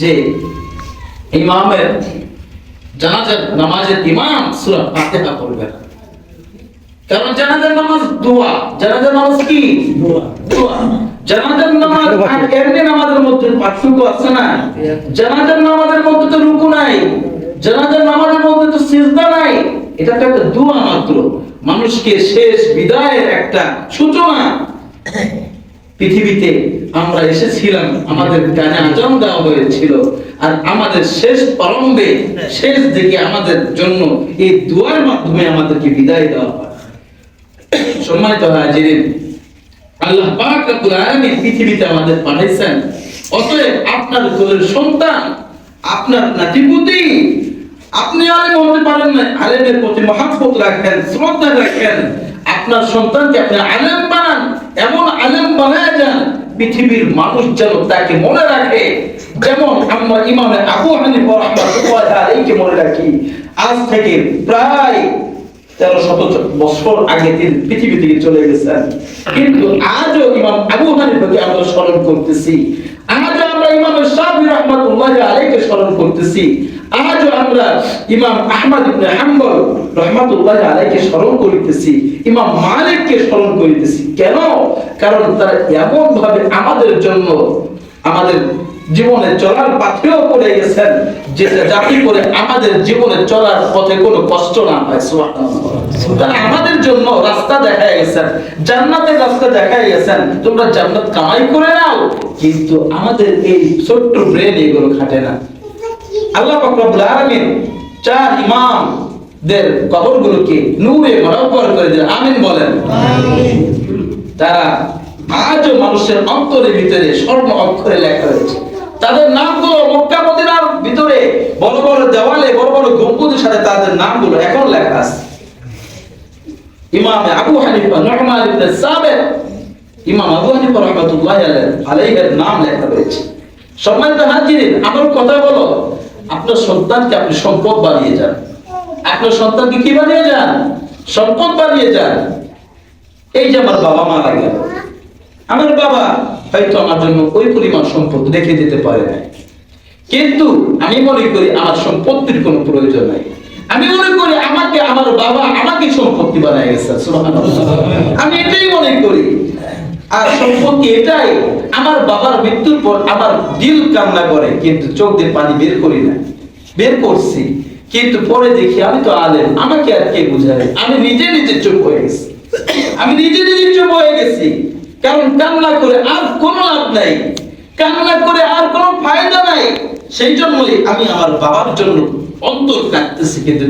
যে ইমামের জানাজার নামাজের ইমাম সূরা ফাতিহা পড়বে না। কারণ জানাজার নামাজ দোয়া। জানাজার নামাজ কি? দোয়া। জানাজার নামাজ আর এমনি নামাজের মধ্যে পার্থক্য আছে না? জানাজার নামাজের মধ্যে তো রুকু নাই। জানাজার নামাজের মধ্যে তো সিজদা নাই। এটা তো একটা দোয়া মাত্র। মানুষকে শেষ বিদায়ের একটা সূচনা পৃথিবীতে আমরা এসেছিলাম, আমাদের কানে আজান দেওয়া হয়েছিল, আর আমাদের শেষ প্রারম্ভে, শেষ দিকে আমাদের জন্য এই দুয়ার মাধ্যমে আমাদেরকে বিদায় দেওয়া হয়। সম্মানিত হাজিরিন, আল্লাহ পাক রব্বুল আলামিন পৃথিবীতে আমাদের পাঠাইছেন। অতএব আপনার কোলের সন্তান, আপনার নাতিপুতি, আপনি আলেম হতে পারেন না আলেমের প্রতি মহাব্বত রাখেন, শ্রদ্ধা রাখেন। আপনার সন্তানকে আপনি আলেম বানান, এমন আলেম বানায় যান, পৃথিবীর মানুষ যেন তাকে মনে রাখে। যেমন আমরা ইমামে আবু হানিফা রাহমাতুল্লাহ মনে রাখি, আজ থেকে প্রায় তেরো শত বছর আগে তিনি পৃথিবী থেকে চলে গেছেন। কিন্তু আজও ইমাম আবু আমরা স্মরণ করতেছি। শাফি রহমাতুল্লাহ আলাইকে স্মরণ করতেছি। আজও আমরা ইমাম আহমদ ইবনে হাম্বল রহমাতুল্লাহ আলাইকে স্মরণ করিতেছি, ইমাম মালিককে স্মরণ করিতেছি। কেন? কারণ তারা এমন ভাবে আমাদের জন্য, আমাদের জীবনে চলার পাথেও পড়ে গেছেন যেটা যাতে করে আমাদের জীবনে চলার পথে কোনো কষ্ট না হয় সুবহানাল্লাহ। তারা আমাদের জন্য রাস্তা দেখায় গেছেন জান্নাতের রাস্তা দেখায় গেছেন তোমরা জান্নাত কামাই করে নাও কিন্তু আমাদের এই ছোট্ট ব্রেন এগুলো খাটে না। আল্লাহ পাক রব্বুল আলামিন চার ইমাম দের কবরগুলোকে নূরে মুনাওয়ার করে দিলেন। আমিন বলেন। তারা আজও মানুষের অন্তরের ভিতরে স্বর্ণ অক্ষরে লেখা রয়েছে। তাদের নামগুলো মক্কা মদিনার ভিতরে বড় বড় দেওয়ালে, বড় বড় গম্বুজের সাথে তাদের নামগুলো এখন লেখা আছে। ইমাম আবু হানিফা নুহমান ইবনে সাবিত, ইমাম আবু হানিফা রাহমাতুল্লাহ আলাইহির নাম লেখা রয়েছে। সম্মানিত হাজিরিন, আমার কথা বলো আপনার সন্তানকে আপনি সম্পদ বানিয়ে যান। আপনার সন্তানকে কি বানিয়ে যান? সম্পদ বানিয়ে যান। এই যে আমার বাবা মারা গেল। আমার বাবা হয়তো আমার জন্য ওই পরিমাণ সম্পদ রেখে দিতে পারে না কিন্তু আমি মনে করি আমার সম্পত্তির কোনো প্রয়োজন নাই। আমি মনে করি আমাকে, আমার বাবা আমাকে সম্পত্তি বানায় গেছে আমি এটাই মনে করি। আর সম্পত্তি এটাই, আমার বাবার মৃত্যুর পর আমার দিল কান্না করে, কিন্তু চোখ দিয়ে পানি বের করি না। বের করছি, কিন্তু পরে দেখি আমি তো আলেম, আমাকে আর কে বুঝাবে আমি নিজে নিজে চুপ হয়ে গেছি। আমি নিজে নিজে চুপ হয়ে গেছি। কারণ কান্না করে আর কোনো লাভ নাই। কান্না করে আর কোনো ফায়দা নাই। সেই জন্যই আমি আমার বাবার জন্য অন্তর কাটতেছি, কিন্তু